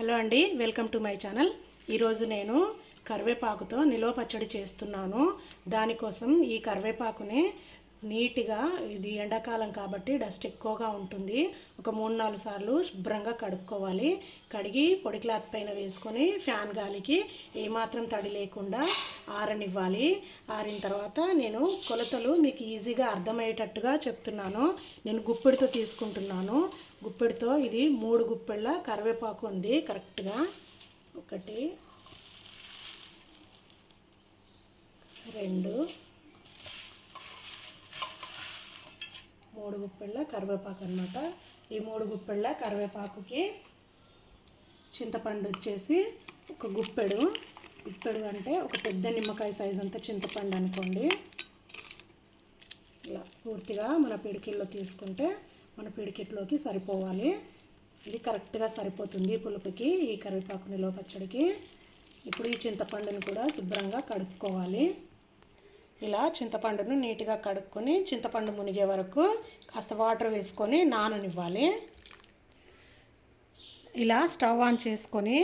Hello అండి welcome to my channel. ఈరోజు నేను కరివేపాకుతో నిలువ పచ్చడి చేస్తున్నాను. దానికోసం ఈ కరివేపాకుని నీట్గా ఇది ఎండాకాలం కాబట్టి డస్ట్ ఎక్కువగా ఉంటుంది. ఒక మూడు నాలుగు సార్లు శుభ్రంగా కడుక్కోవాలి. కడిగి పొడి క్లాత్ పైన వేసుకొని ఫ్యాన్ గాలికి ఏమాత్రం తడి లేకుండా ఆరనివ్వాలి. ఆరిన తర్వాత నేను కొలతలు మీకు ఈజీగా అర్థమయ్యేటట్టుగా చెప్తున్నాను. నేను గుప్పెడితో తీసుకుంటున్నాను. గుప్పెడితో ఇది మూడు గుప్పెళ్ళ కరివేపాకు ఉంది కరెక్ట్గా. ఒకటి రెండు మూడు గుప్పెళ్ళ కరివేపాకు అనమాట ఈ మూడు గుప్పెళ్ళ కరివేపాకుకి చింతపండు వచ్చేసి ఒక గుప్పెడు. గుప్పెడు అంటే ఒక పెద్ద నిమ్మకాయ సైజ్ అంత చింతపండు అనుకోండి. ఇలా పూర్తిగా మన పిడికిల్లో తీసుకుంటే మన పిడికిట్లోకి సరిపోవాలి. ఇది కరెక్ట్గా సరిపోతుంది పులుపుకి ఈ కరివేపాకు నిలువ పచ్చడికి. ఇప్పుడు ఈ చింతపండుని కూడా శుభ్రంగా కడుక్కోవాలి. ఇలా చింతపండును నీట్గా కడుక్కొని చింతపండు మునిగే వరకు కాస్త వాటర్ వేసుకొని నాననివ్వాలి. ఇలా స్టవ్ ఆన్ చేసుకొని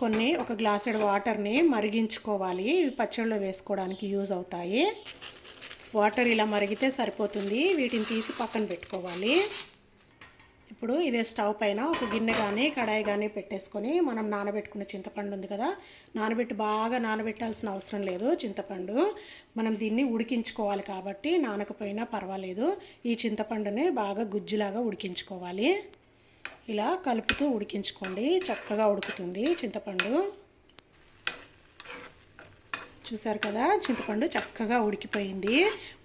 కొన్ని ఒక గ్లాసెడ్ వాటర్ని మరిగించుకోవాలి. ఇవి పచ్చళ్ళు వేసుకోవడానికి యూజ్ అవుతాయి. వాటర్ ఇలా మరిగితే సరిపోతుంది. వీటిని తీసి పక్కన పెట్టుకోవాలి. ఇప్పుడు ఇదే స్టవ్ పైన ఒక గిన్నె కానీ కడాయి కానీ పెట్టేసుకొని మనం నానబెట్టుకున్న చింతపండు ఉంది కదా నానబెట్టి బాగా నానబెట్టాల్సిన అవసరం లేదు చింతపండు. మనం దీన్ని ఉడికించుకోవాలి కాబట్టి నానకపోయినా పర్వాలేదు. ఈ చింతపండుని బాగా గుజ్జులాగా ఉడికించుకోవాలి. ఇలా కలుపుతూ ఉడికించుకోండి. చక్కగా ఉడుకుతుంది చింతపండు. చూసారు కదా చింతపండు చక్కగా ఉడికిపోయింది.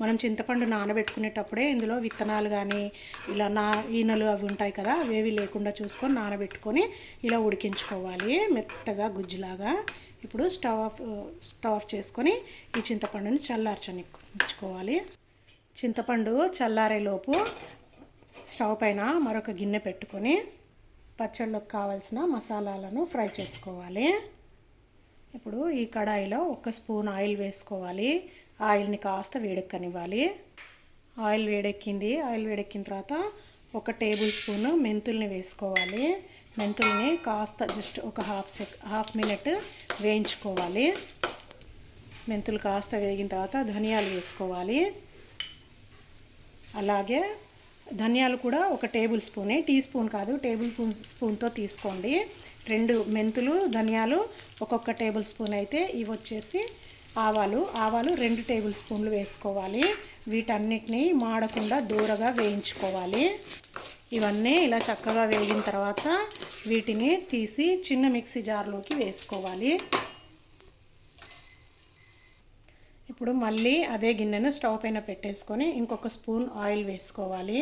మనం చింతపండు నానబెట్టుకునేటప్పుడే ఇందులో విత్తనాలు కానీ ఇలా నా ఈనలు అవి ఉంటాయి కదా అవేవి లేకుండా చూసుకొని నానబెట్టుకొని ఇలా ఉడికించుకోవాలి మెత్తగా గుజ్జులాగా. ఇప్పుడు స్టవ్ ఆఫ్ స్టవ్ ఆఫ్ చేసుకొని ఈ చింతపండుని చల్లార్చనిచ్చుకోవాలి. చింతపండు చల్లారేలోపు స్టవ్ పైన మరొక గిన్నె పెట్టుకొని పచ్చళ్ళకు కావాల్సిన మసాలాలను ఫ్రై చేసుకోవాలి. ఇప్పుడు ఈ కడాయిలో ఒక స్పూన్ ఆయిల్ వేసుకోవాలి. ఆయిల్ని కాస్త వేడెక్కనివ్వాలి. ఆయిల్ వేడెక్కింది. ఆయిల్ వేడెక్కిన తర్వాత ఒక టేబుల్ స్పూన్ మెంతుల్ని వేసుకోవాలి. మెంతుల్ని కాస్త జస్ట్ ఒక హాఫ్ సెక్ హాఫ్ మినిట్ వేయించుకోవాలి. మెంతులు కాస్త వేగిన తర్వాత ధనియాలు వేసుకోవాలి. అలాగే ధనియాలు కూడా ఒక టేబుల్ స్పూనే టీ స్పూన్ కాదు టేబుల్ స్పూన్ స్పూన్తో తీసుకోండి. రెండు మెంతులు ధనియాలు ఒక్కొక్క టేబుల్ స్పూన్ అయితే ఇవి వచ్చేసి ఆవాలు. ఆవాలు రెండు టేబుల్ స్పూన్లు వేసుకోవాలి. వీటన్నిటిని మాడకుండా దూరగా వేయించుకోవాలి. ఇవన్నీ ఇలా చక్కగా వేగిన తర్వాత వీటిని తీసి చిన్న మిక్సీ జార్లోకి వేసుకోవాలి. ఇప్పుడు మళ్ళీ అదే గిన్నెను స్టవ్ పైన పెట్టేసుకొని ఇంకొక స్పూన్ ఆయిల్ వేసుకోవాలి.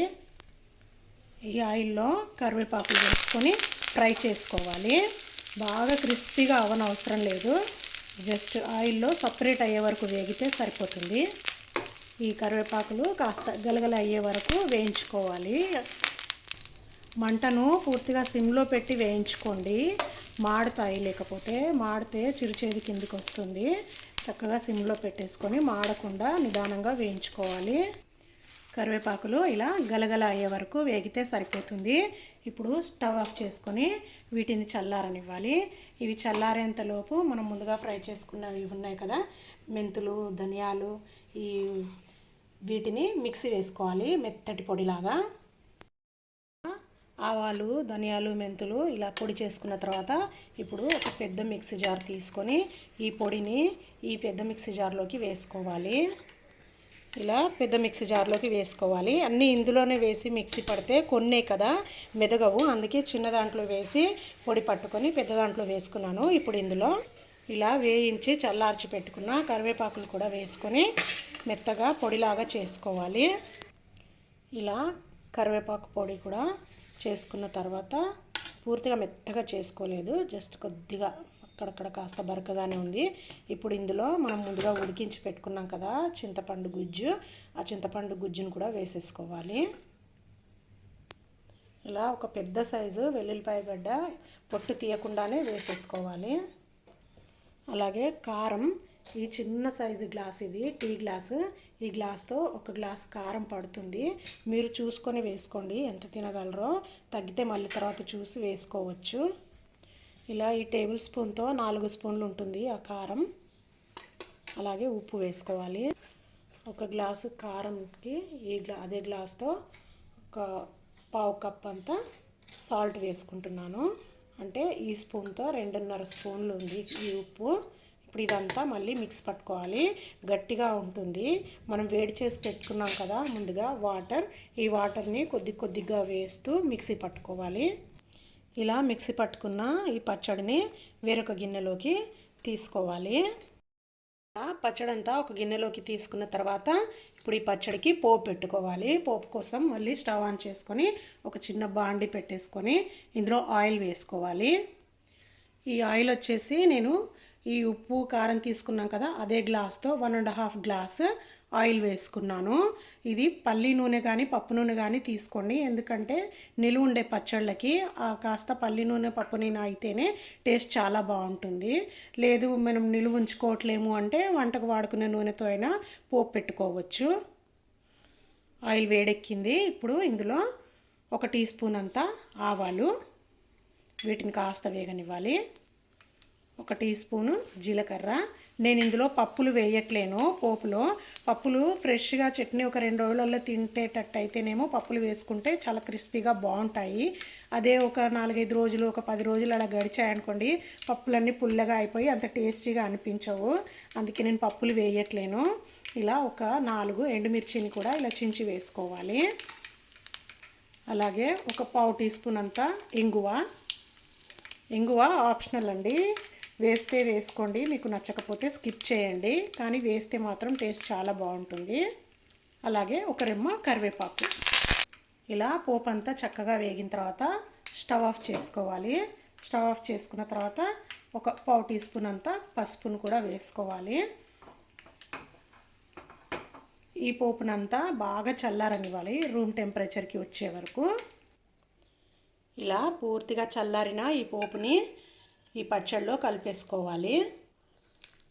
ఈ ఆయిల్లో కరివేపాకులు వేసుకొని ఫ్రై చేసుకోవాలి. బాగా క్రిస్పీగా అవనవసరం లేదు. జస్ట్ ఆయిల్లో సపరేట్ అయ్యే వరకు వేగితే సరిపోతుంది. ఈ కరివేపాకులు కాస్త గలగల అయ్యే వరకు వేయించుకోవాలి. మంటను పూర్తిగా సిమ్లో పెట్టి వేయించుకోండి. మాడతాయి లేకపోతే మాడితే చిరుచేది కిందికి వస్తుంది. చక్కగా సిమ్లో పెట్టేసుకొని మాడకుండా నిదానంగా వేయించుకోవాలి. కరివేపాకులు ఇలా గలగల అయ్యే వరకు వేగితే సరిపోతుంది. ఇప్పుడు స్టవ్ ఆఫ్ చేసుకొని వీటిని చల్లారనివ్వాలి. ఇవి చల్లారేంతలోపు మనం ముందుగా ఫ్రై చేసుకున్నవి ఉన్నాయి కదా మెంతులు ధనియాలు ఈ వీటిని మిక్సీ వేసుకోవాలి మెత్తటి పొడిలాగా. ఆవాలు ధనియాలు మెంతులు ఇలా పొడి చేసుకున్న తర్వాత ఇప్పుడు ఒక పెద్ద మిక్సీ జార్ తీసుకొని ఈ పొడిని ఈ పెద్ద మిక్సీ జార్లోకి వేసుకోవాలి. ఇలా పెద్ద మిక్సీ జార్లోకి వేసుకోవాలి. అన్నీ ఇందులోనే వేసి మిక్సీ పడితే కొన్నే కదా మెదగవు. అందుకే చిన్న దాంట్లో వేసి పొడి పట్టుకొని పెద్ద దాంట్లో వేసుకున్నాను. ఇప్పుడు ఇందులో ఇలా వేయించి చల్లార్చి పెట్టుకున్న కరివేపాకులు కూడా వేసుకొని మెత్తగా పొడిలాగా చేసుకోవాలి. ఇలా కరివేపాకు పొడి కూడా చేసుకున్న తర్వాత పూర్తిగా మెత్తగా చేసుకోలేదు. జస్ట్ కొద్దిగా అక్కడక్కడ కాస్త బరకగానే ఉంది. ఇప్పుడు ఇందులో మనం ముందుగా ఉడికించి పెట్టుకున్నాం కదా చింతపండు గుజ్జు. ఆ చింతపండు గుజ్జును కూడా వేసేసుకోవాలి. ఇలా ఒక పెద్ద సైజు వెల్లుల్లిపాయ గడ్డ పొట్టు తీయకుండానే వేసేసుకోవాలి. అలాగే కారం ఈ చిన్న సైజు గ్లాస్ ఇది టీ గ్లాసు. ఈ గ్లాస్తో ఒక గ్లాస్ కారం పడుతుంది. మీరు చూసుకొని వేసుకోండి ఎంత తినగలరో. తగ్గితే మళ్ళీ తర్వాత చూసి వేసుకోవచ్చు. ఇలా ఈ టేబుల్ స్పూన్తో నాలుగు స్పూన్లు ఉంటుంది ఆ కారం. అలాగే ఉప్పు వేసుకోవాలి. ఒక గ్లాసు కారంకి ఈ గ్లా అదే గ్లాస్తో ఒక పావు కప్ అంతా సాల్ట్ వేసుకుంటున్నాను. అంటే ఈ స్పూన్తో రెండున్నర స్పూన్లు ఉంది ఈ ఉప్పు. ఇప్పుడు ఇదంతా మళ్ళీ మిక్స్ పట్టుకోవాలి. గట్టిగా ఉంటుంది. మనం వేడి చేసి పెట్టుకున్నాం కదా ముందుగా వాటర్ ఈ వాటర్ని కొద్ది కొద్దిగా వేస్తూ మిక్సీ పట్టుకోవాలి. ఇలా మిక్సీ పట్టుకున్న ఈ పచ్చడిని వేరొక గిన్నెలోకి తీసుకోవాలి. పచ్చడి అంతా ఒక గిన్నెలోకి తీసుకున్న తర్వాత ఇప్పుడు ఈ పచ్చడికి పోపు పెట్టుకోవాలి. పోపు కోసం మళ్ళీ స్టవ్ ఆన్ చేసుకొని ఒక చిన్న బాండి పెట్టేసుకొని ఇందులో ఆయిల్ వేసుకోవాలి. ఈ ఆయిల్ వచ్చేసి నేను ఈ ఉప్పు కారం తీసుకున్నాం కదా అదే గ్లాస్తో one and half glass oil వేసుకున్నాను. ఇది పల్లి నూనె కానీ పప్పు నూనె కానీ తీసుకోండి. ఎందుకంటే నిలువ ఉండే పచ్చళ్ళకి కాస్త పల్లి నూనె పప్పు నూనె అయితేనే టేస్ట్ చాలా బాగుంటుంది. లేదు మనం నిలువ ఉంచుకోవట్లేము అంటే వంటకు వాడుకునే నూనెతో అయినా పోపు పెట్టుకోవచ్చు. ఆయిల్ వేడెక్కింది. ఇప్పుడు ఇందులో ఒక టీ స్పూన్ అంతా ఆవాలు. వీటిని కాస్త వేగనివ్వాలి. ఒక టీ స్పూను జీలకర్ర. నేను ఇందులో పప్పులు వేయట్లేను పోపులో. పప్పులు ఫ్రెష్గా చట్నీ ఒక రెండు రోజులలో తింటేటట్టు అయితేనేమో పప్పులు వేసుకుంటే చాలా క్రిస్పీగా బాగుంటాయి. అదే ఒక నాలుగైదు రోజులు ఒక పది రోజులు అలా గడిచాయనుకోండి పప్పులన్నీ పుల్లగా అయిపోయి అంత టేస్టీగా అనిపించవు. అందుకే నేను పప్పులు వేయట్లేను. ఇలా ఒక నాలుగు ఎండుమిర్చిని కూడా ఇలా చించి వేసుకోవాలి. అలాగే ఒక పావు టీ స్పూన్ అంతా ఇంగువ. ఇంగువ ఆప్షనల్ అండి. వేస్తే వేసుకోండి మీకు నచ్చకపోతే స్కిప్ చేయండి. కానీ వేస్తే మాత్రం టేస్ట్ చాలా బాగుంటుంది. అలాగే ఒక రెమ్మ కరివేపాకు. ఇలా పోపు అంతా చక్కగా వేగిన తర్వాత స్టవ్ ఆఫ్ చేసుకోవాలి. స్టవ్ ఆఫ్ చేసుకున్న తర్వాత ఒక పావు టీ స్పూన్ అంతా పసుపును కూడా వేసుకోవాలి. ఈ పోపునంతా బాగా చల్లారనివ్వాలి రూమ్ టెంపరేచర్కి వచ్చే వరకు. ఇలా పూర్తిగా చల్లారిన ఈ పోపుని ఈ పచ్చడిలో కలిపేసుకోవాలి.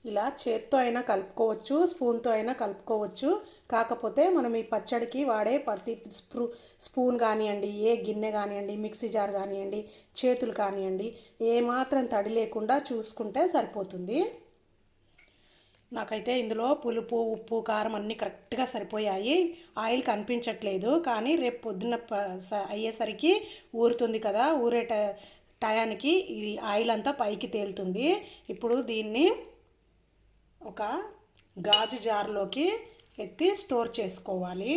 ఇలా చేత్తో అయినా కలుపుకోవచ్చు స్పూన్తో అయినా కలుపుకోవచ్చు. కాకపోతే మనం ఈ పచ్చడికి వాడే ప్రతి స్ప్రూ స్పూన్ కానివ్వండి ఏ గిన్నె కానివ్వండి మిక్సీ జార్ కానివ్వండి చేతులు కానివ్వండి ఏమాత్రం తడి లేకుండా చూసుకుంటే సరిపోతుంది. నాకైతే ఇందులో పులుపు ఉప్పు కారం అన్నీ కరెక్ట్గా సరిపోయాయి. ఆయిల్ కనిపించట్లేదు కానీ రేపు పొద్దున్న అయ్యేసరికి ఊరుతుంది కదా ఊరేట టయానికి ఇది ఆయిల్ అంతా పైకి తేలుతుంది. ఇప్పుడు దీన్ని ఒక గాజు జార్లోకి ఎత్తి స్టోర్ చేసుకోవాలి.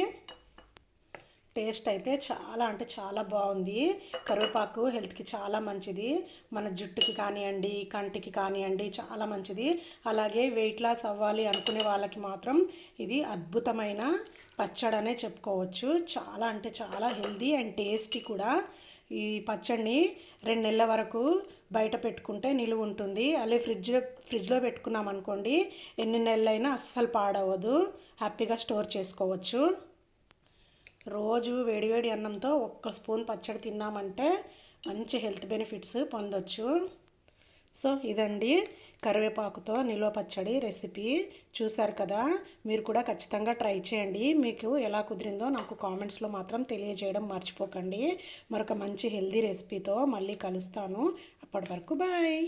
టేస్ట్ అయితే చాలా అంటే చాలా బాగుంది. కరివేపాకు హెల్త్కి చాలా మంచిది. మన జుట్టుకి కానివ్వండి కంటికి కానివ్వండి చాలా మంచిది. అలాగే వెయిట్ లాస్ అవ్వాలి అనుకునే వాళ్ళకి మాత్రం ఇది అద్భుతమైన పచ్చడనే చెప్పుకోవచ్చు. చాలా అంటే చాలా హెల్దీ అండ్ టేస్టీ కూడా. ఈ పచ్చడిని రెండు నెలల వరకు బయట పెట్టుకుంటే నిలువ ఉంటుంది. అలాగే ఫ్రిడ్జ్ ఫ్రిడ్జ్లో పెట్టుకున్నాం అనుకోండి ఎన్ని నెలలైనా అస్సలు పాడవదు హ్యాపీగా స్టోర్ చేసుకోవచ్చు. రోజు వేడివేడి అన్నంతో ఒక్క స్పూన్ పచ్చడి తిన్నామంటే మంచి హెల్త్ బెనిఫిట్స్ పొందొచ్చు. సో ఇదండి. కరివేపాకుతో నిల్వ పచ్చడి రెసిపీ చూశారు కదా. మీరు కూడా ఖచ్చితంగా ట్రై చేయండి. మీకు ఎలా కుదిరిందో నాకు కామెంట్స్లో మాత్రం తెలియజేయడం మర్చిపోకండి. మరొక మంచి హెల్దీ రెసిపీతో మళ్ళీ కలుస్తాను. అప్పటి వరకు బాయ్.